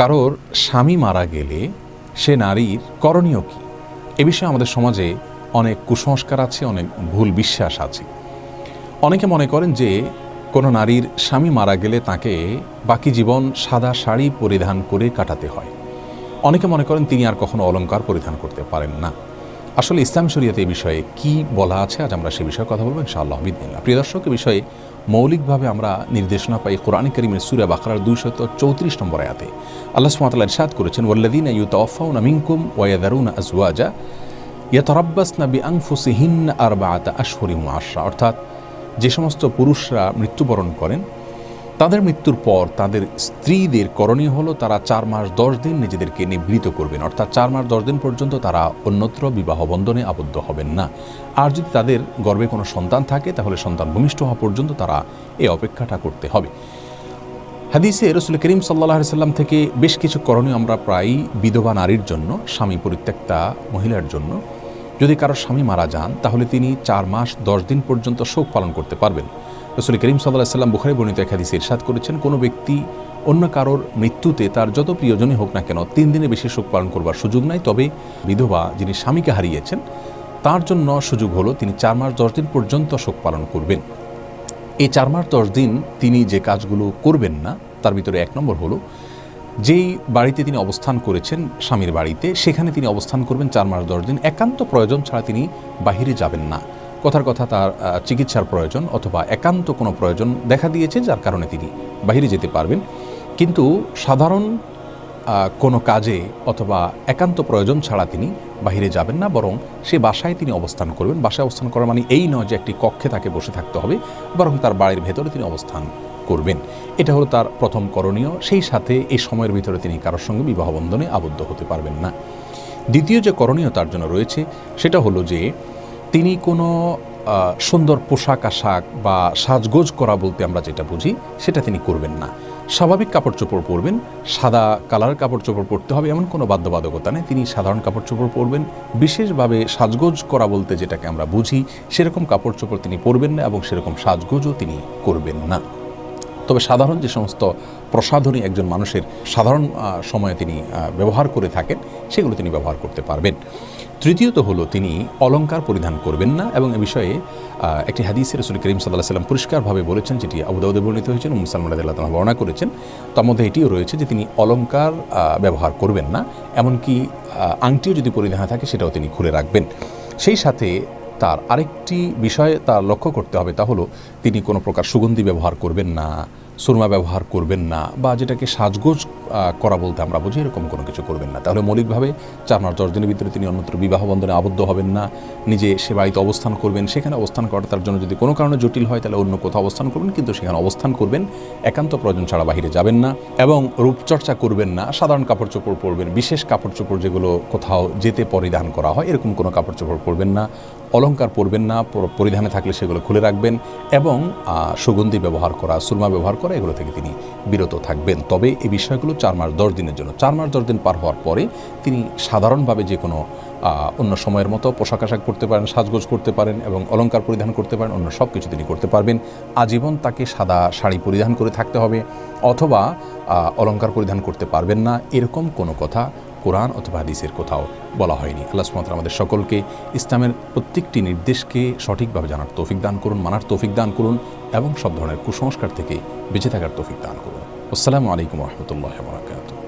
কারোর স্বামী মারা গেলে সে নারীর করণীয় কী? এ বিষয়ে আমাদের সমাজে অনেক কুসংস্কার আছে, অনেক ভুল বিশ্বাস আছে। অনেকে মনে করেন যে কোনো নারীর স্বামী মারা গেলে তাকে বাকি জীবন সাদা শাড়ি পরিধান করে কাটাতে হয়। অনেকে মনে করেন তিনি আর কখনো অলঙ্কার পরিধান করতে পারেন না। আসলে ইসলাম শরীয়তে এই বিষয়ে কি বলা আছে? আজ আমরা সে বিষয়ে কথা বলব ইনশাআল্লাহ বিদিনিল্লাহ। প্রিয় দর্শক এ বিষয়ে মৌলিকভাবে আমরা নির্দেশনা পাই কোরআন করিমের সুরা বাকরার দুইশত চৌত্রিশ নম্বর আয়াতে। আল্লাহ সুমাতাল ইরশাদ করেছেন ওয়াল্লাদিন ইউতাওয়াফাউন মিনকুম ওয়াদারুন আজওয়াজা ইয়াতারাব্বাসনা বিআনফুসিহিন আরবাআতা আশহুরিন ওয়া আশরা। অর্থাৎ যে সমস্ত পুরুষরা মৃত্যুবরণ করেন তাদের মৃত্যুর পর তাদের স্ত্রীদের করণীয় হলো তারা চার মাস দশ দিন নিজেদেরকে নিবৃত করবেন। অর্থাৎ চার মাস দশ দিন পর্যন্ত তারা অন্যত্র বিবাহ বন্ধনে আবদ্ধ হবেন না। আর যদি তাদের গর্বে কোনো সন্তান থাকে, তাহলে সন্তান ভূমিষ্ঠ হওয়া পর্যন্ত তারা এই অপেক্ষাটা করতে হবে। হাদিসে রসুল করিম সাল্লাহ সাল্লাম থেকে বেশ কিছু করণীয় আমরা প্রায়ই বিধবা নারীর জন্য, স্বামী পরিত্যক্তা মহিলার জন্য। যদি কারও স্বামী মারা যান, তাহলে তিনি চার মাস দশ দিন পর্যন্ত শোক পালন করতে পারবেন। রসুল করিম সাল্লাহ সাল্লাম বুখারি বর্ণিত এক ইরশাদ করেছেন, কোনো ব্যক্তি অন্য কারোর মৃত্যুতে তার যত প্রিয়জনই হোক না কেন তিন দিনে বেশি শোক পালন করবার সুযোগ নাই। তবে বিধবা যিনি স্বামীকে হারিয়েছেন, তার জন্য সুযোগ হলো তিনি চার মাস দশ দিন পর্যন্ত শোক পালন করবেন। এই চার মাস দশ দিন তিনি যে কাজগুলো করবেন না, তার ভিতরে এক নম্বর হলো যেই বাড়িতে তিনি অবস্থান করেছেন স্বামীর বাড়িতে, সেখানে তিনি অবস্থান করবেন চার মাস দশ দিন। একান্ত প্রয়োজন ছাড়া তিনি বাহিরে যাবেন না। কথার কথা তার চিকিৎসার প্রয়োজন অথবা একান্ত কোনো প্রয়োজন দেখা দিয়েছে, যার কারণে তিনি বাহিরে যেতে পারবেন। কিন্তু সাধারণ কোনো কাজে অথবা একান্ত প্রয়োজন ছাড়া তিনি বাহিরে যাবেন না, বরং সে বাসায় তিনি অবস্থান করবেন। বাসায় অবস্থান করা মানে এই নয় যে একটি কক্ষে তাকে বসে থাকতে হবে, বরং তার বাড়ির ভেতরে তিনি অবস্থান করবেন। এটা হলো তার প্রথম করণীয়। সেই সাথে এই সময়ের ভিতরে তিনি কারোর সঙ্গে বিবাহবন্ধনে আবদ্ধ হতে পারবেন না। দ্বিতীয় যে করণীয় তার জন্য রয়েছে, সেটা হলো যে তিনি কোনো সুন্দর পোশাক আশাক বা সাজগোজ করা বলতে আমরা যেটা বুঝি, সেটা তিনি করবেন না। স্বাভাবিক কাপড় চোপড় পরবেন, সাদা কালার কাপড় চোপড় পরতে হবে এমন কোনো বাধ্যবাধকতা নেই। তিনি সাধারণ কাপড় চোপড় পরবেন, বিশেষভাবে সাজগোজ করা বলতে যেটাকে আমরা বুঝি, সেরকম কাপড় চোপড় তিনি পরবেন না এবং সেরকম সাজগোজও তিনি করবেন না। তবে সাধারণ যে সমস্ত প্রসাধনী একজন মানুষের সাধারণ সময়ে তিনি ব্যবহার করে থাকেন, সেগুলো তিনি ব্যবহার করতে পারবেন। তৃতীয়ত হলো তিনি অলঙ্কার পরিধান করবেন না এবং এ বিষয়ে একটি হাদিসের রসুল করিম সাল্লাহ সাল্লাম পরিষ্কারভাবে বলেছেন, যেটি আবুদাউদে বর্ণিত হয়েছেন মুসলমান রাদিল্লাহ তাআলা বর্ণনা করেছেন। তার মধ্যে এটিও রয়েছে যে তিনি অলঙ্কার ব্যবহার করবেন না, এমনকি আংটিও যদি পরিধান থাকে সেটাও তিনি খুলে রাখবেন। সেই সাথে তার আরেকটি বিষয় তার লক্ষ্য করতে হবে, তা হলো তিনি কোনো প্রকার সুগন্ধি ব্যবহার করবেন না। সুরমা ব্যবহার করবেন না বা যেটাকে সাজগোজ করা বলতে আমরা বুঝি, এরকম কোনো কিছু করবেন না। তাহলে মৌলিকভাবে চার মাস দশ দিনের ভিতরে তিনি অন্যত্র বিবাহ বন্ধনে আবদ্ধ হবেন না, নিজে সে বাড়িতে অবস্থান করবেন। সেখানে অবস্থান করা তার জন্য যদি কোনো কারণে জটিল হয়, তাহলে অন্য কোথাও অবস্থান করবেন, কিন্তু সেখানে অবস্থান করবেন। একান্ত প্রয়োজন ছাড়া বাহিরে যাবেন না এবং রূপচর্চা করবেন না, সাধারণ কাপড় চোপড় পরবেন, বিশেষ কাপড় চোপড় যেগুলো কোথাও যেতে পরিধান করা হয়, এরকম কোনো কাপড় চোপড় পরবেন না। অলংকার পরবেন না পরিধানে থাকলে সেগুলো খুলে রাখবেন এবং সুগন্ধি ব্যবহার করা, সুরমা ব্যবহার করা এগুলো থেকে তিনি বিরত থাকবেন। তবে এই বিষয়গুলো চার মাস দশ দিনের জন্য। চার মাস দশ দিন পার হওয়ার পরে তিনি সাধারণভাবে যে কোনো অন্য সময়ের মতো পোশাক আশাক করতে পারেন, সাজগোজ করতে পারেন এবং অলঙ্কার পরিধান করতে পারেন, অন্য সব কিছু তিনি করতে পারবেন। আজীবন তাকে সাদা শাড়ি পরিধান করে থাকতে হবে অথবা অলঙ্কার পরিধান করতে পারবেন না। এরকম কোনো কথা কোরআন অথবা হাদিসের কোথাও বলা হয়নি। আল্লাহ সুমাত্রা আমাদের সকলকে ইসলামের প্রত্যেকটি নির্দেশকে সঠিকভাবে জানার তৌফিক দান করুন, মানার তৌফিক দান করুন এবং সব ধরনের কুসংস্কার থেকে বেঁচে থাকার তৌফিক দান করুন। আসসালামু আলাইকুম রহমতুল্লাহ বরাকাতুহ।